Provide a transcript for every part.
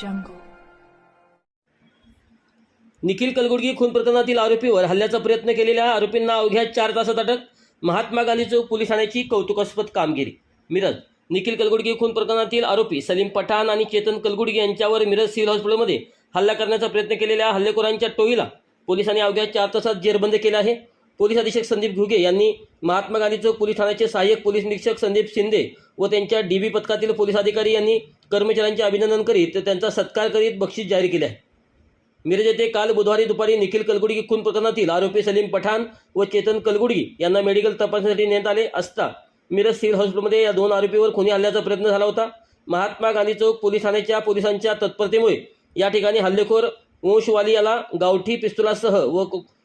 jungle. Nikhil Kalgudgi खून प्रकरणातील आरोपीवर हल्ल्याचा प्रयत्न केलेल्या आरोपींना अवघ्या चार तासात अटक महात्मा गांधी चौक पोलीस ठाण्याची कौतुकास्पद कामगिरी मिरज निखिल कलगुडगी खून प्रकरणातील आरोपी सलीम पठाण आणि चेतन कलगुडगी यांच्यावर मिरज सिव्हिल हॉस्पिटलमध्ये हल्ला करण्याचा प्रयत्न केलेल्या हल्लेखोरांच्या टोळीला पोलिसांनी अवघ्या चार तासात जेरबंद केला आहे पोलीस अधीक्षक संदीप घुगे यांनी महात्मा गांधी चौक पोलीस ठाण्याचे सहाय्यक पोलीस निरीक्षक संदीप शिंदे व त्यांच्या डी बी पथकातील पोलीस अधिकारी यांनी कर्मचाऱ्यांचे अभिनंदन करीत त्यांचा सत्कार करीत बक्षीस जाहीर केले आहे. मिरज येथे काल बुधवारी दुपारी निखिल कलगुडगी खून प्रकरणातील आरोपी सलीम पठाण व चेतन कलगुडगी यांना मेडिकल तपासणीसाठी नेण्यात आले असता मिरज सिव्हिल हॉस्पिटलमध्ये या दोन आरोपीवर खुनी हल्ल्याचा प्रयत्न झाला होता. महात्मा गांधी चौक पोलीस ठाण्याच्या पोलिसांच्या तत्परतेमुळे या ठिकाणी हल्लेखोर वंशवाली याला गावठी पिस्तुलासह व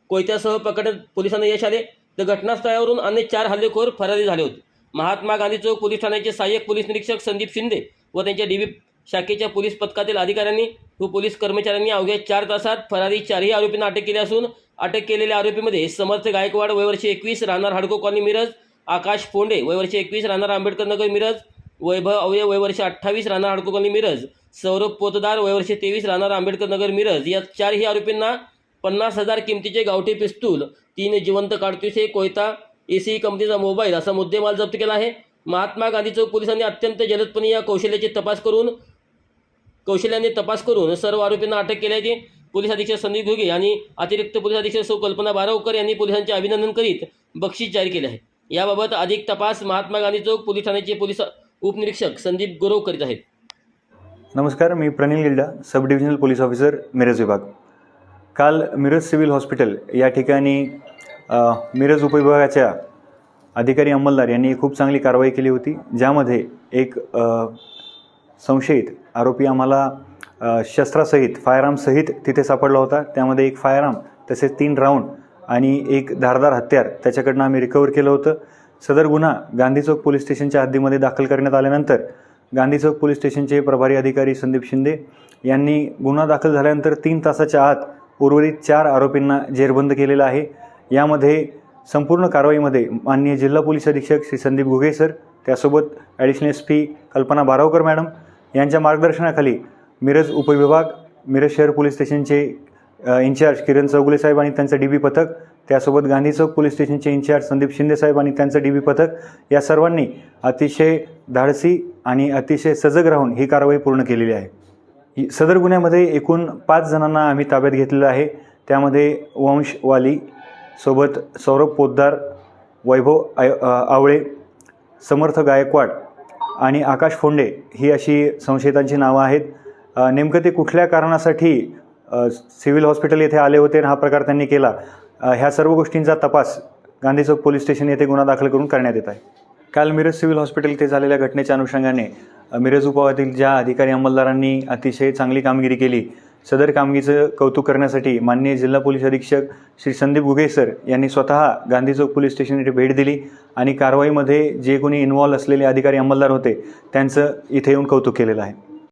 कोयत्यासह पकडत पोलिसांना यश आले. तर घटनास्थळावरून अन्य चार हल्लेखोर फरारी झाले होते. महात्मा गांधी चौक पोलीस ठाण्याचे सहाय्यक पोलीस निरीक्षक संदीप शिंदे व त्यांच्या डीबी शाखेच्या पोलीस पथकातील अधिकाऱ्यांनी व पोलीस कर्मचाऱ्यांनी अवघ्या चार तासात फरारी चारही आरोपींना अटक केली असून अटक केलेल्या आरोपीमध्ये समर्थ गायकवाड वयवर्षी एकवीस राहणार हाडको कॉलनी मिरज आकाश फोंडे वयवर्षी एकवीस राहणार आंबेडकर नगर मिरज वैभव अवय वयवर्षी अठ्ठावीस राहणार हाडको कॉलनी मिरज सौरभ पोतदार वयवर्षी तेवीस राहणार आंबेडकर नगर मिरज या चारही आरोपींना पन्नास हजार किमतीचे गावठी पिस्तूल तीन जिवंत काडतुसे कोयता ए सी कंपनीचा मोबाईल असा मुद्देमाल जप्त केला आहे. महात्मा गांधी चौक पोलिसांनी अत्यंत जलदपणे या कौशल्याची तपास करून कौशल्याने तपास करून सर्व आरोपींना अटक केल्याची पोलीस अधीक्षक संदीप घुगे आणि अतिरिक्त पोलीस अधीक्षक सौ कल्पना बारावकर यांनी पोलिसांचे अभिनंदन करीत बक्षीस जाहीर केले आहे. याबाबत अधिक तपास महात्मा गांधी चौक पोलीस ठाण्याचे पोलीस उपनिरीक्षक संदीप गुरव करीत आहेत. नमस्कार मी Pranil Gilda sub divisional police officer Miraj विभाग. काल मिरज सिव्हिल हॉस्पिटल या ठिकाणी मिरज उपविभागाच्या अधिकारी अंमलदार यांनी खूप चांगली कारवाई केली होती ज्यामध्ये एक संशयित आरोपी आम्हाला शस्त्रासहित फायरआर्मसहित तिथे सापडला होता. त्यामध्ये एक फायरआर्म तसेच तीन राऊंड आणि एक धारदार हत्यार त्याच्याकडनं आम्ही रिकवर केलं होतं. सदर गुन्हा गांधी चौक पोलीस स्टेशनच्या हद्दीमध्ये दाखल करण्यात आल्यानंतर गांधी चौक पोलीस स्टेशनचे प्रभारी अधिकारी संदीप शिंदे यांनी गुन्हा दाखल झाल्यानंतर तीन तासाच्या आत उर्वरित चार आरोपींना जेरबंद केलेलं आहे. यामध्ये संपूर्ण कारवाईमध्ये माननीय जिल्हा पोलीस अधीक्षक श्री संदीप घुगे सर त्यासोबत additional S P Kalpana Baravkar madam यांच्या मार्गदर्शनाखाली मिरज उपविभाग मिरज शहर पोलीस स्टेशनचे इन्चार्ज इंचार्ज किरण चौगुले साहेब आणि त्यांचं डी बी पथक त्यासोबत गांधी चौक पोलीस स्टेशनचे इंचार्ज संदीप शिंदे साहेब आणि त्यांचं डी बी पथक या सर्वांनी अतिशय धाडसी आणि अतिशय सजग राहून ही कारवाई पूर्ण केलेली आहे. सदर गुन्ह्यामध्ये एकूण पाच जणांना आम्ही ताब्यात घेतलेलं आहे. त्यामध्ये वंश वाली सोबत सौरभ पोद्दार वैभव आय आवळे समर्थ गायकवाड आणि आकाश फोंडे ही अशी संशयितांची नावं आहेत. नेमकं ते कुठल्या कारणासाठी सिव्हिल हॉस्पिटल येथे आले होते आणि हा प्रकार त्यांनी केला ह्या सर्व गोष्टींचा तपास गांधी चौक पोलीस स्टेशन येथे गुन्हा दाखल करून करण्यात येत आहे. काल मिरज सिव्हिल हॉस्पिटल ते झालेल्या घटनेच्या अनुषंगाने मिरज उपवातील ज्या अधिकारी अंमलदारांनी अतिशय चांगली कामगिरी केली सदर कामगिरीचं कौतुक करण्यासाठी माननीय जिल्हा पोलीस अधीक्षक श्री संदीप गुगे सर यांनी स्वतः गांधी चौक पोलीस स्टेशन येथे भेट दिली आणि कारवाईमध्ये जे कोणी इन्व्हॉल्व असलेले अधिकारी अंमलदार होते त्यांचं इथे येऊन कौतुक केलेलं आहे.